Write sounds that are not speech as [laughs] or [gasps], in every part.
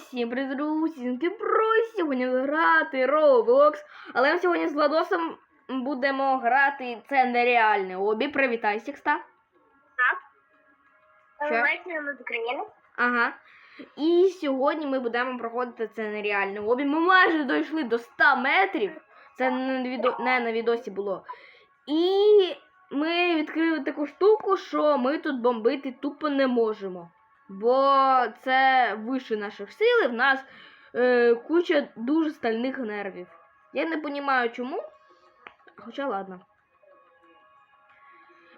всім привіт, друзі! Про сьогодні грати Roblox. Але ми сьогодні з Владосом будемо грати це нереальне обі. Привітай, Сікста. України. Ага. І сьогодні ми будемо проходити це нереальне обі. Ми майже дійшли до 100 метрів. Це не на, відео, не на відосі було. І ми відкрили таку штуку, що ми тут бомбити тупо не можемо. Бо це вище наших сил, і в нас е, куча дуже стальних нервів. Я не розумію чому. Хоча ладно.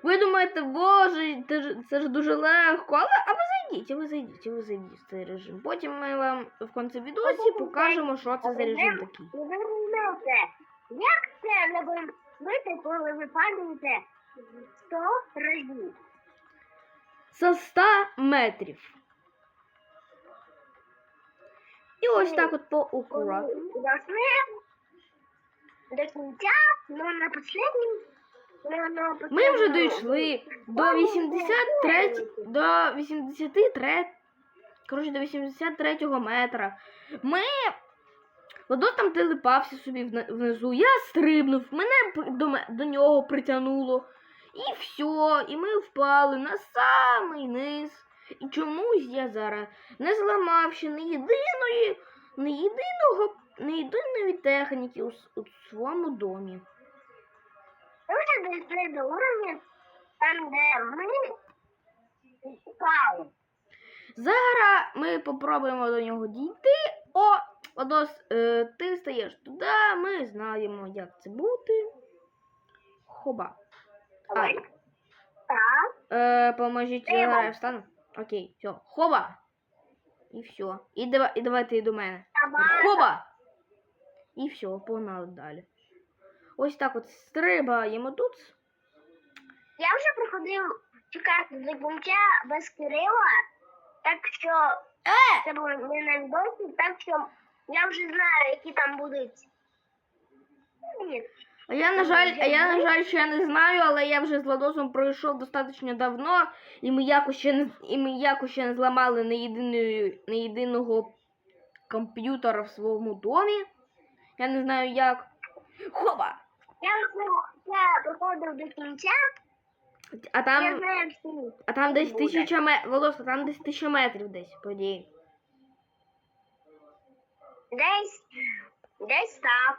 Ви думаєте, боже, це ж, дуже легко, але а ви зайдіть, а ви зайдіть, а ви зайдіть в цей режим. Потім ми вам в кінці відосі покажемо, що це за режим такий. Ви розумієте, як це не бити, коли ви падаєте 100 разів? Це 100 метрів. І ось так от по акурат. До кінця, но на последнім Ми вже дійшли до 83 до 83 коротше, до 83 метра. Ми Водос там телепався собі внизу. Я стрибнув, мене до, до нього притягнуло. І все, і ми впали на самий низ. І чомусь я зараз не зламав ще ні єдиної, ні єдиного, ні єдиної техніки у, у своєму домі. Ми вже дійшли до уровня, там, де ми впали. Зараз ми попробуємо до нього дійти. О, Водос, е, ти стаєш туди, ми знаємо, як це бути. Хоба. Ай. Так. Е, поможіть, Треба. зараз встану. Окей, все. Хоба. І все. І, давай, і давайте і до мене. Хоба! І все, погнали далі. Ось так от стрибаємо тут. Я вже проходив чекати до кінця без Кирила, так що Е! це було не на відосі, так що я вже знаю, які там будуть. Ні. А я, на жаль, а я, на жаль, ще не знаю, але я вже з Владосом пройшов достатньо давно, і ми якось ще не, і ми якось ще не зламали не, єдиної, не єдиного комп'ютера в своєму домі. Я не знаю як. Хоба! Я я проходив до кінця, А я там, знаю а там десь буде. тисяча метрів. Волос, а там десь тисяча метрів десь, по ідеї. Десь, десь так.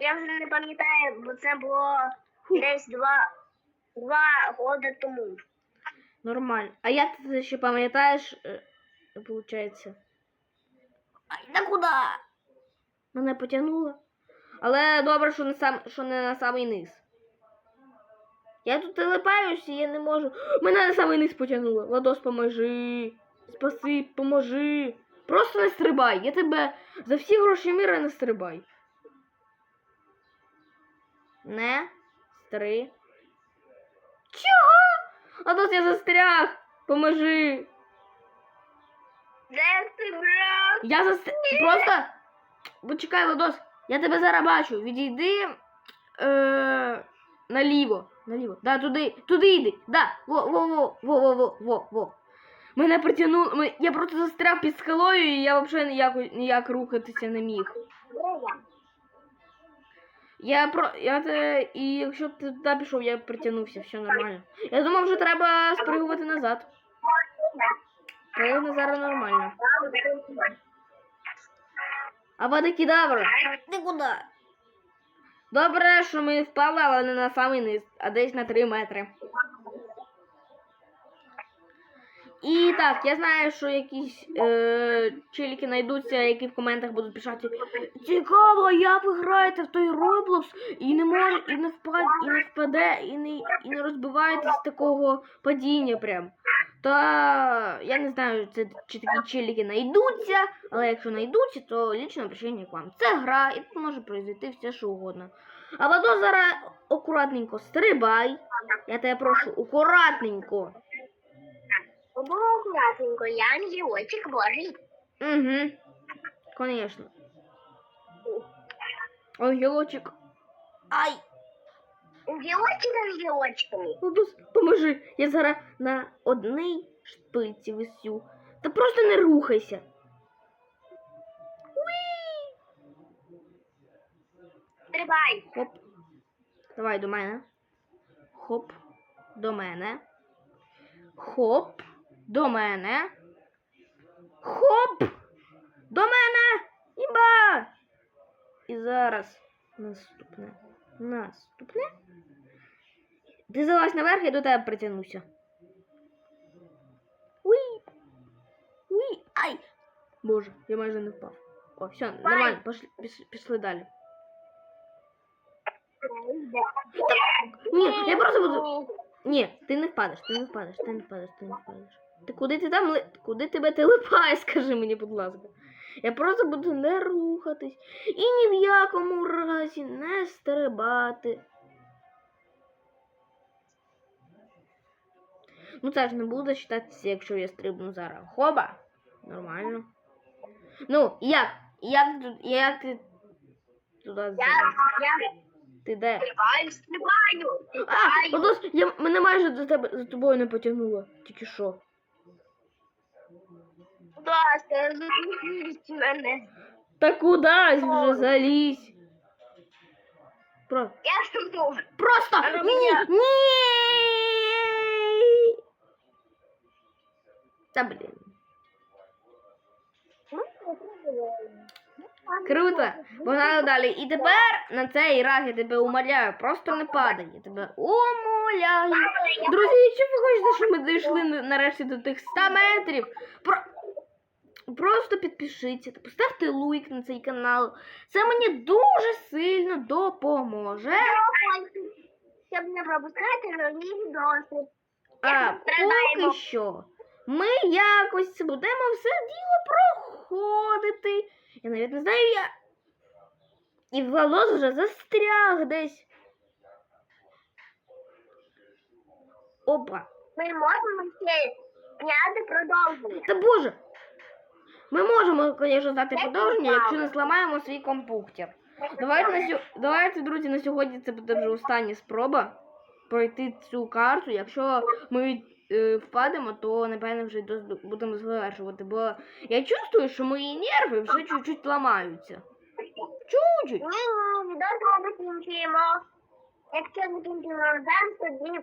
Я вже не пам'ятаю, бо це було десь два, два роки тому. Нормально. А як ти це ще пам'ятаєш, е, виходить? Ай, да куди? Мене потягнуло. Але добре, що не, сам, що не на самий низ. Я тут телепаюся, і я не можу. [gasps] Мене на самий низ потягнуло. Владос, поможи. Спаси, поможи. Просто не стрибай. Я тебе за всі гроші міра не стрибай. Не стри. Чого? А тут я застряг. Поможи. Де ти, брат? Я застряг. Просто. Почекай, Ладос. Я тебе зараз бачу. Відійди е... наліво. Наліво. Да, туди. Туди йди. Да. Во, во, во, во, во, во, во, во. Мене притягнуло. Я просто застряг під скалою і я взагалі ніяк, ніяк рухатися не міг. Я? Про. Я те. І якщо б ти туди пішов, я притягнувся, все нормально. Я думав, вже треба спригувати назад. Але зараз нормально. Абадакідавра. Ти куди? Добре, що ми впали, але не на самий низ, а десь на 3 метри. І так, я знаю, що якісь е, челіки знайдуться, які в коментах будуть писати. Цікаво, як ви граєте в той Roblox і не може, і не впаде, і не впаде, і не, і не розбиваєтесь такого падіння прям. Та я не знаю, це, чи такі челіки знайдуться, але якщо знайдуться, то лічне обращення к вам. Це гра, і тут може произойти все, що угодно. А Вадо зараз акуратненько стрибай. Я тебе прошу, акуратненько. Обо акуратненько, я не ангелочек божий. Угу. Конечно. Ангелочек. Ай! Ангелочек ангелочками. Ну, поможи. Я зараз на одній шпильці висю. Та просто не рухайся. Тривай. Хоп. Давай до мене. Хоп. До мене. Хоп. До мене. Хоп. До мене. Іба. І зараз наступне. Наступне. Ти залазь наверх, я до тебе притягнуся. Уй. Уй. Ай. Боже, я майже не впав. О, все, нормально, пошли, пішли, далі. Ні, я просто буду. Ні, ти не впадеш, ти не впадеш, ти не впадеш, ти не впадеш. Ти куди ти там куди тебе телепає, [laughs] скажи мені, будь ласка. Я просто буду не рухатись і ні в якому разі не стрибати. Ну це ж не буде вважатися, якщо я стрибну зараз. Хоба. Нормально. Ну, як? Як, як ти туди Я, я Ти де? стрибаю, стрибаю. А, стрибаю. Владос, я мене майже за тебе за тобою не потягнуло. Тільки що. Будь ласка, зупиніть мене. Та кудись вже залізь. Про... Я стрибну. Просто А ну, ні, ні. Та блін. Круто. Погнали далі. І тепер на цей раз я тебе умоляю. Просто не падай. Я тебе умоляю. Друзі, якщо ви хочете, щоб ми дійшли нарешті до тих 100 метрів, про... просто підпишіться та поставте лайк на цей канал. Це мені дуже сильно допоможе. Щоб не пропускати нові відоси. А поки що ми якось будемо все діло проходити. Я навіть не знаю, я. І волос вже застряг десь. Опа. Ми можемо ще зняти продовження. Та боже! Ми можемо, звісно, дати Як продовження, якщо не зламаємо свій компуктер. Давайте, на сьо... Давайте, друзі, на сьогодні це буде вже остання спроба пройти цю карту. Якщо ми е, впадемо, то напевно вже будемо завершувати. Бо я чувствую, що мої нерви вже чуть-чуть ламаються. Чуть-чуть. Ні, ні, відос закінчуємо. Якщо закінчимо зараз, тоді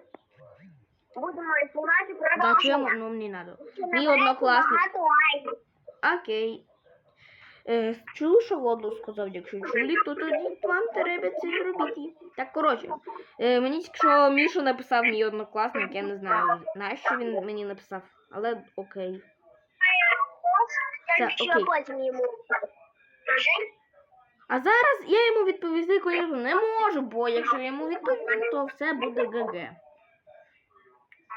будемо знімати Да, чому ну, мені надо. Щоб Мій однокласник. Окей. Е, чули, що Водло сказав, якщо чули, то тоді вам треба це зробити. Так, коротше, е, мені тільки що Міша написав мій однокласник, я не знаю, нащо він мені написав, але окей. Це окей. потім йому А зараз я йому відповісти, звісно, не можу, бо якщо я йому відповім, то все буде ГГ.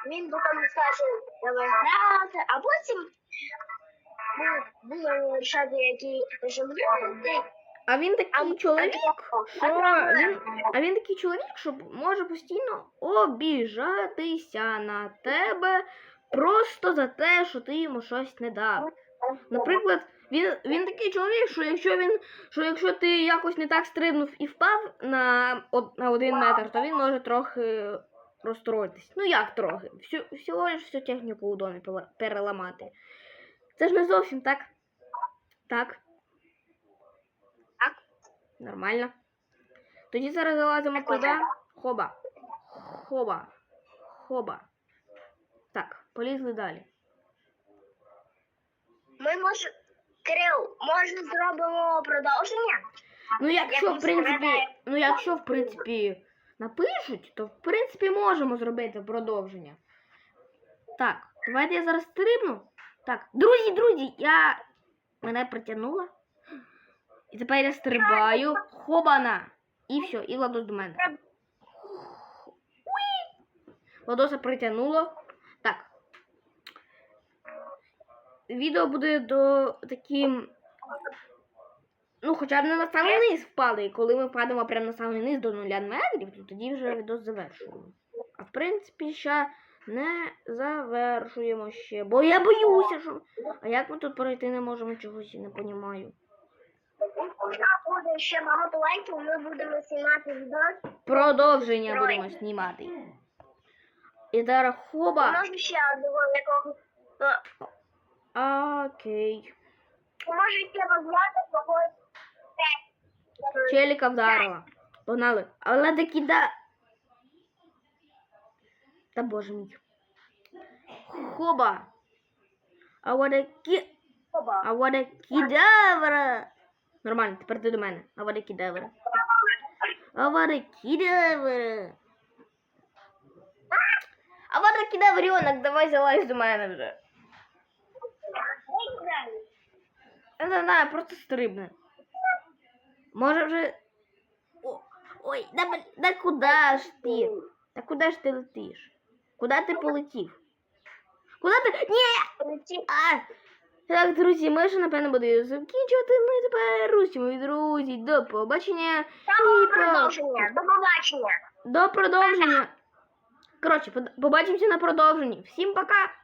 він потім скаже, давай грати, а потім будемо вирішати, які жемлювати. А він такий чоловік, що він, а він такий чоловік, що може постійно обіжатися на тебе просто за те, що ти йому щось не дав. Наприклад, він, він такий чоловік, що якщо він, що якщо ти якось не так стрибнув і впав на, на один метр, то він може трохи розстроїтись. Ну як трохи? Всю, всього лиш всю техніку у домі переламати. Це ж не зовсім так. Так. Так. Нормально. Тоді зараз залазимо туди. Хоба. Хоба. Хоба. Так, полізли далі. Ми може, Кирил, може зробимо продовження? Ну, якщо, в принципі, ну, якщо, в принципі, напишуть, то в принципі можемо зробити продовження. Так, давайте я зараз стрибну. Так, друзі, друзі, я мене притягнула. І тепер я стрибаю. Хобана! І все, і Ладос до мене. Уй! Ладоса притягнуло. Так. Відео буде до таким. Ну, хоча б не на самий низ впали. І коли ми впадемо прямо на самий низ до нуля метрів, то тоді вже відео завершуємо. А в принципі, ще не завершуємо ще. Бо я боюся, що. А як ми тут пройти не можемо чогось я не розумію. Якщо буде ще багато лайків, ми будемо знімати відео. Продовження Ой. будемо знімати. І зараз хоба. Може ще одного якого. ну, Окей. Може ще позвати когось. Челіка вдарила. Погнали. Але таки да. Та боже мій. Хоба. А вот кі... Оба. А вот кідавра. Нормально, тепер ти до мене. А вот кідавра. А вот кідавра. А вот кідаврьонок, давай залазь до мене вже. Я не знаю, просто стрибне. Може вже. О, ой, да, бл- да куди ж ти? Та куди ж ти летиш? Куди ти полетів? Куда ти. Ні! А! Так, друзі, ми вже напевно будемо закінчувати. Ми тепер русимо, друзі. До побачення. До продовження. До побачення. До продовження. Коротше, побачимося на продовженні. Всім пока!